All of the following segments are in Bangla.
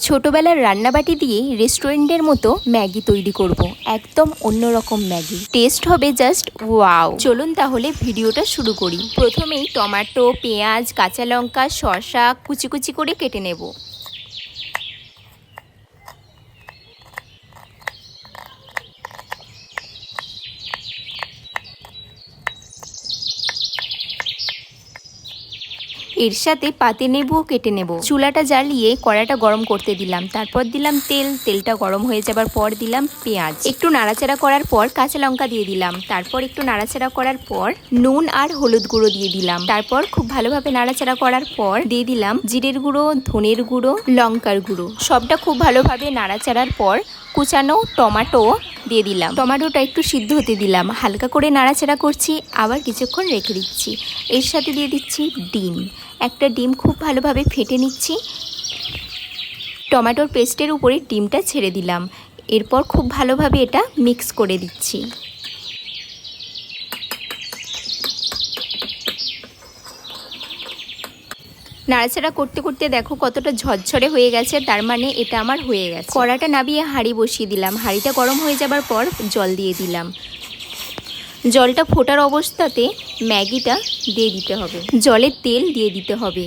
ছোটবেলার রান্নাবাটি দিয়ে রেস্টুরেন্টের মতো ম্যাগি তৈরি করব। একদম অন্যরকম ম্যাগি। টেস্ট হবে জাস্ট ওয়াও। চলুন তাহলে ভিডিওটা শুরু করি। প্রথমেই টমেটো, পেঁয়াজ, কাঁচা লঙ্কা, শসা কুচি কুচি করে কেটে নেব। এর সাথে পাতে নেবুও কেটে নেব। চুলাটা জ্বালিয়ে কড়াটা গরম করতে দিলাম। তারপর দিলাম তেল। তেলটা গরম হয়ে যাবার পর দিলাম পেঁয়াজ। একটু নাড়াচাড়া করার পর কাঁচা লঙ্কা দিয়ে দিলাম। তারপর একটু নাড়াচাড়া করার পর নুন আর হলুদ গুঁড়ো দিয়ে দিলাম। তারপর খুব ভালোভাবে নাড়াচাড়া করার পর দিয়ে দিলাম জিরের গুঁড়ো, ধনের গুঁড়ো, লঙ্কার গুঁড়ো। সবটা খুব ভালোভাবে নাড়াচাড়ার পর কুচানো টমেটো দিয়ে দিলাম। টমেটোটা একটু সিদ্ধ হতে দিলাম। হালকা করে নাড়াচাড়া করছি, আবার কিছুক্ষণ রেখে দিচ্ছি। এর সাথে দিয়ে দিচ্ছি ডিম। একটা ডিম খুব ভালোভাবে ফেটে নিচ্ছি। টমেটোর পেস্টের উপরে ডিমটা ছেড়ে দিলাম। এরপর খুব ভালোভাবে এটা মিক্স করে দিচ্ছি। নাড়াচাড়া করতে করতে দেখো কতটা ঝরঝরে হয়ে গেছে, তার মানে এটা আমার হয়ে গেছে। কড়াটা নাবিয়ে হাঁড়ি বসিয়ে দিলাম। হাঁড়িটা গরম হয়ে যাবার পর জল দিয়ে দিলাম। জলটা ফোটার অবস্থাতে ম্যাগিটা দিয়ে দিতে হবে। জলে তেল দিয়ে দিতে হবে।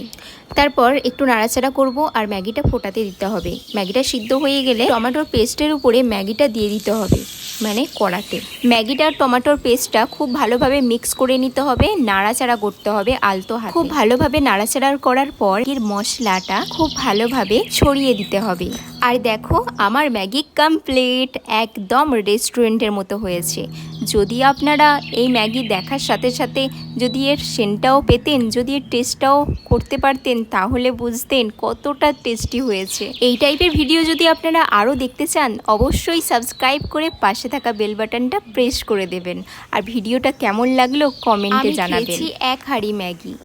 তারপর একটু নাড়াচাড়া করব আর ম্যাগিটা ফোটাতে দিতে হবে। ম্যাগিটা সিদ্ধ হয়ে গেলে টমেটোর পেস্টের উপরে ম্যাগিটা দিয়ে দিতে হবে। মানে কড়াতে। ম্যাগিটার টমেটোর পেস্টটা খুব ভালোভাবে মিক্স করে নিতে হবে, নাড়াচাড়া করতে হবে আলতো হাতে। খুব ভালোভাবে নাড়াচাড়া করার পর এর মশলাটা খুব ভালোভাবে ছড়িয়ে দিতে হবে। আর দেখো আমার ম্যাগি কমপ্লিট একদম রেস্টুরেন্টের মতো হয়েছে। যদি আপনারা এই ম্যাগি দেখার সাথে সাথে যদি এর সেন্টটাও পেতেন যদি এর টেস্টটাও করতে পারতেন তাহলে বুঝতেন কতটা টেস্টি হয়েছে। এই টাইপের ভিডিও যদি আপনারা আরও দেখতে চান অবশ্যই সাবস্ক্রাইব করে পাশে থাকা বেল বাটনটা প্রেস করে দেবেন। আর ভিডিওটা কেমন লাগল কমেন্টে জানাবেন। এক হাঁড়ি ম্যাগি।